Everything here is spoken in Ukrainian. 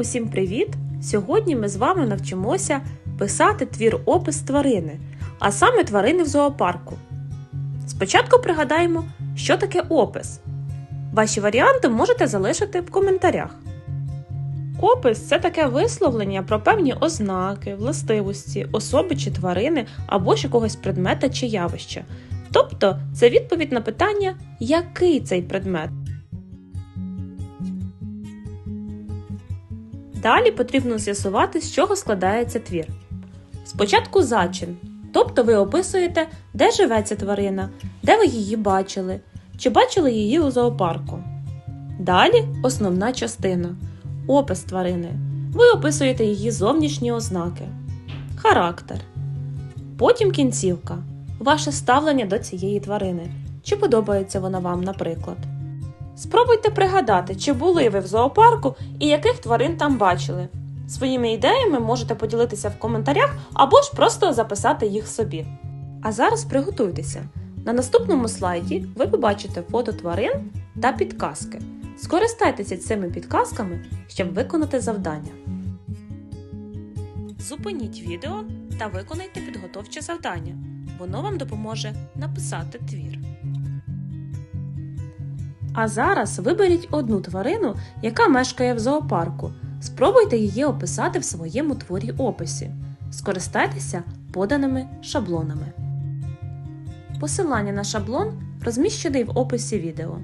Усім привіт! Сьогодні ми з вами навчимося писати твір опис тварини, а саме тварини в зоопарку. Спочатку пригадаємо, що таке опис. Ваші варіанти можете залишити в коментарях. Опис це таке висловлення про певні ознаки, властивості, особи чи тварини або ж якогось предмета чи явища. Тобто це відповідь на питання, який цей предмет. Далі потрібно з'ясувати, з чого складається твір. Спочатку зачин, тобто ви описуєте, де живе ця тварина, де ви її бачили, чи бачили її у зоопарку. Далі основна частина опис тварини. Ви описуєте її зовнішні ознаки, характер. Потім кінцівка, ваше ставлення до цієї тварини. Чи подобається вона вам, наприклад. Спробуйте пригадати, чи були ви в зоопарку і яких тварин там бачили. Своїми ідеями можете поділитися в коментарях або ж просто записати їх собі. А зараз приготуйтеся. На наступному слайді ви побачите фото тварин та підказки. Скористайтеся цими підказками, щоб виконати завдання. Зупиніть відео та виконайте підготовче завдання. Воно вам допоможе написати твір. А зараз виберіть одну тварину, яка мешкає в зоопарку. Спробуйте її описати в своєму творі описі. Скористайтеся поданими шаблонами. Посилання на шаблон розміщений в описі відео.